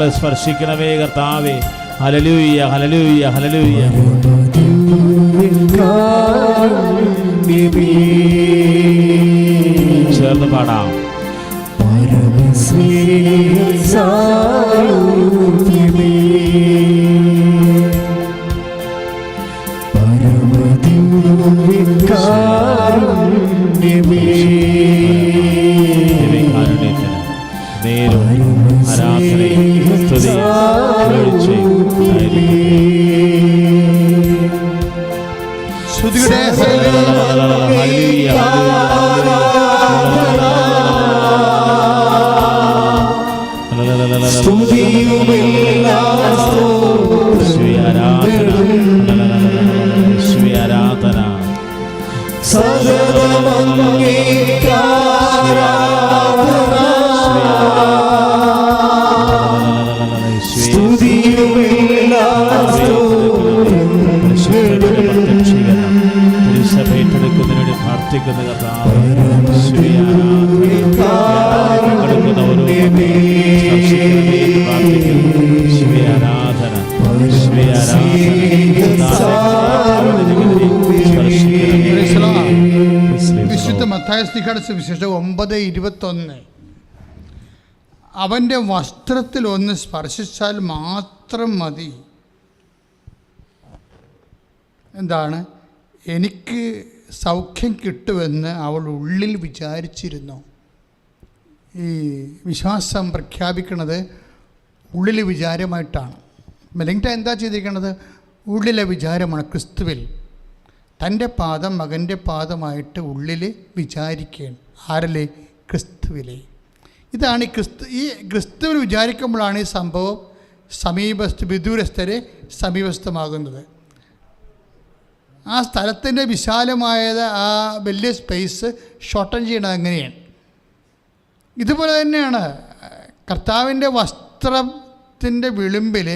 സ്പർശിക്കണമേ കർത്താവേ. ഹലലൂയ ഹലലൂയ ഹലലൂയ ചേർന്ന് പാടാം. ദിവ്യകാരുണ്യത്തിന് നേരും ആരാധനയും സ്തുതിയും ഉണ്ടായിരിക്കട്ടെ. ശ്രുതിയുടെ ആരാധന യേശുവേ വിശുദ്ധ മത്തായ സുവിശേഷം ഒമ്പത് ഇരുപത്തൊന്ന്. അവന്റെ വസ്ത്രത്തിൽ ഒന്ന് സ്പർശിച്ചാൽ മാത്രം മതി. എന്താണ്? എനിക്ക് സൗഖ്യം കിട്ടുമെന്ന് അവൾ ഉള്ളിൽ വിചാരിച്ചിരുന്നു. ഈ വിശ്വാസം പ്രഖ്യാപിക്കുന്നത് ഉള്ളിലെ വിചാരമായിട്ടാണ്. മെലിങ്ട എന്താ ചെയ്തിരിക്കുന്നത് ഉള്ളിലെ വിചാരമാണ് ക്രിസ്തുവിൽ. തന്റെ പാദം മകന്റെ പാദമായിട്ട് ഉള്ളിൽ വിചാരിക്കുകയാണ് ആരല്ലേ? ക്രിസ്തുവിലെ. ഇതാണ് ഈ ക്രിസ്തു ഈ ക്രിസ്തുവിൽ വിചാരിക്കുമ്പോഴാണ് ഈ സംഭവം സമീപസ്ഥ വിദൂരസ്ഥരെ സമീപസ്ഥമാകുന്നത്. ആ സ്ഥലത്തിന്റെ വിശാലമായത് ആ വലിയ സ്പേസ് ഷോർട്ടൺ ചെയ്യണത് അങ്ങനെയാണ് ഇതുപോലെ തന്നെയാണ് കർത്താവിന്റെ വസ്ത്രത്തിന്റെ വിളിമ്പിൽ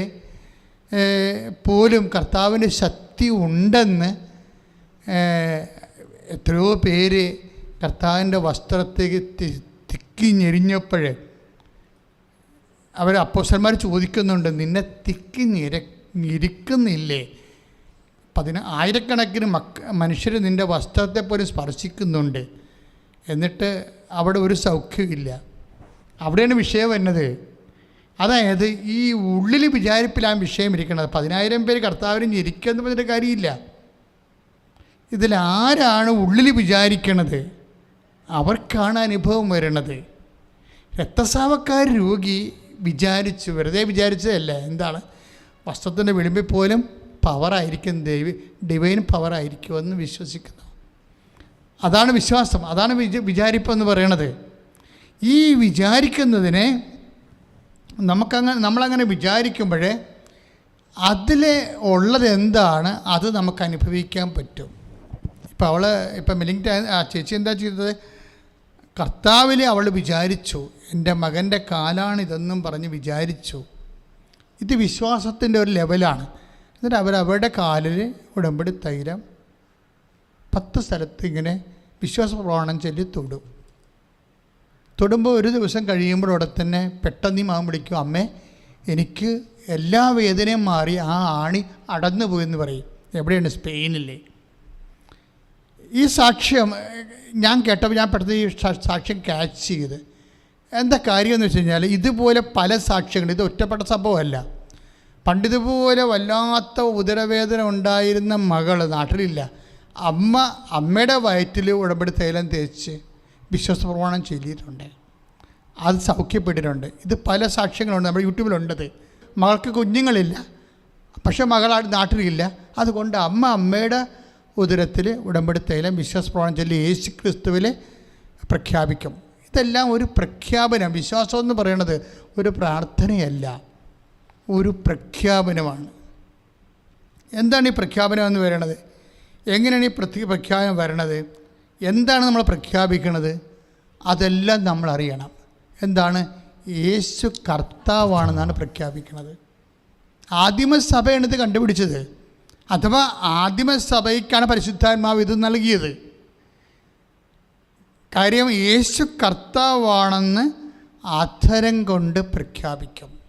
പോലും കർത്താവിന്റെ ശക്തി ഉണ്ടെന്ന് എത്രയോ പേര് കർത്താവിന്റെ വസ്ത്രത്തേക്ക് തിക്കി ഞെരിഞ്ഞപ്പോൾ അവർ അപ്പോസന്മാർ ചോദിക്കുന്നുണ്ട് നിന്നെ തിക്കി ഞെര പതിന ആയിരക്കണക്കിന് മക്ക മനുഷ്യർ നിന്റെ വസ്ത്രത്തെ പോലും സ്പർശിക്കുന്നുണ്ട്. എന്നിട്ട് അവിടെ ഒരു സൗഖ്യമില്ല അവിടെയാണ് വിഷയം വരുന്നത്. അതായത് ഈ ഉള്ളിൽ വിചാരിപ്പിലാണ് വിഷയം ഇരിക്കുന്നത് പതിനായിരം പേര് കർത്താവിന് ഞെരിക്കുമെന്ന് പറഞ്ഞിട്ട് കാര്യമില്ല. ഇതിൽ ആരാണ് ഉള്ളിൽ വിചാരിക്കണത്? അവർക്കാണ് അനുഭവം വരണത്. രക്തസ്രാവക്കാർ രോഗി വിചാരിച്ചു വെറുതെ വിചാരിച്ചതല്ല. എന്താണ്? വസ്ത്രത്തിന്റെ വിളിമ്പിൽ പോലും പവറായിരിക്കും ദൈവ ഡിവൈൻ പവറായിരിക്കുമെന്ന് വിശ്വസിക്കുന്നു. അതാണ് വിശ്വാസം. അതാണ് വിച വിചാരിപ്പെന്ന് പറയണത്. ഈ വിചാരിക്കുന്നതിനെ നമുക്കങ്ങനെ നമ്മളങ്ങനെ വിചാരിക്കുമ്പോഴേ അതിൽ ഉള്ളത് എന്താണ്? അത് നമുക്ക് അനുഭവിക്കാൻ പറ്റും. ഇപ്പം അവൾ ഇപ്പം മിലിംഗ് ആ ചേച്ചി എന്താ ചെയ്തത്? കർത്താവിൽ അവൾ വിചാരിച്ചു. എന്റെ മകന്റെ കാലാണിതെന്നും പറഞ്ഞ് വിചാരിച്ചു. ഇത് വിശ്വാസത്തിന്റെ ഒരു ലെവലാണ് എന്നിട്ട് അവരവരുടെ കാലിൽ ഉടമ്പടി തൈരം പത്ത് സ്ഥലത്ത് ഇങ്ങനെ വിശ്വാസ പ്രമാണം ചൊല്ലി തൊടും. തൊടുമ്പോൾ ഒരു ദിവസം കഴിയുമ്പോഴവിടെ തന്നെ പെട്ടെന്ന് മകൻ വിളിക്കും അമ്മേ എനിക്ക് എല്ലാ വേദനയും മാറി ആ ആണി അടന്നു പോയെന്ന് പറയും. എവിടെയാണ്? സ്പെയിനില്ലേ ഈ സാക്ഷ്യം ഞാൻ കേട്ടപ്പോൾ ഞാൻ പെട്ടെന്ന് ഈ സാക്ഷ്യം ക്യാച്ച് ചെയ്ത്. എന്താ കാര്യമെന്ന് വെച്ച് കഴിഞ്ഞാൽ ഇതുപോലെ പല സാക്ഷ്യങ്ങളും ഇത് ഒറ്റപ്പെട്ട സംഭവമല്ല. പണ്ടിതുപോലെ വല്ലാത്ത ഉദരവേദന ഉണ്ടായിരുന്ന മകൾ നാട്ടിലില്ല. അമ്മ അമ്മയുടെ വയറ്റിൽ ഉടമ്പടി തൈലം തേച്ച് വിശ്വാസ പ്രമാണം ചൊല്ലിയിട്ടുണ്ട്. അത് സൗഖ്യപ്പെട്ടിട്ടുണ്ട്. ഇത് പല സാക്ഷ്യങ്ങളുണ്ട് നമ്മുടെ യൂട്യൂബിലുണ്ടത്. മകൾക്ക് കുഞ്ഞുങ്ങളില്ല. പക്ഷേ മകൾ നാട്ടിലില്ല. അതുകൊണ്ട് അമ്മ അമ്മയുടെ ഉദരത്തിൽ ഉടമ്പടി തൈലം വിശ്വാസ പ്രമാണം ചൊല്ലി യേശു ക്രിസ്തുവിൽ പ്രഖ്യാപിക്കും. ഇതെല്ലാം ഒരു പ്രഖ്യാപനം. വിശ്വാസം എന്ന് പറയുന്നത് ഒരു പ്രാർത്ഥനയല്ല. ഒരു പ്രഖ്യാപനമാണ്. എന്താണ് ഈ പ്രഖ്യാപനം എന്ന് വരണത് എങ്ങനെയാണ് ഈ പ്രത്യേക പ്രഖ്യാപനം വരണത്? എന്താണ് നമ്മൾ പ്രഖ്യാപിക്കുന്നത് അതെല്ലാം നമ്മൾ അറിയണം. എന്താണ്? യേശു കർത്താവാണെന്നാണ് പ്രഖ്യാപിക്കുന്നത് ആദിമസഭയാണ് ഇത് കണ്ടുപിടിച്ചത്. അഥവാ ആദിമസഭയ്ക്കാണ് പരിശുദ്ധാത്മാവ് ഇത് നൽകിയത്. കാര്യം യേശു കർത്താവാണെന്ന് അധരം കൊണ്ട് പ്രഖ്യാപിക്കും.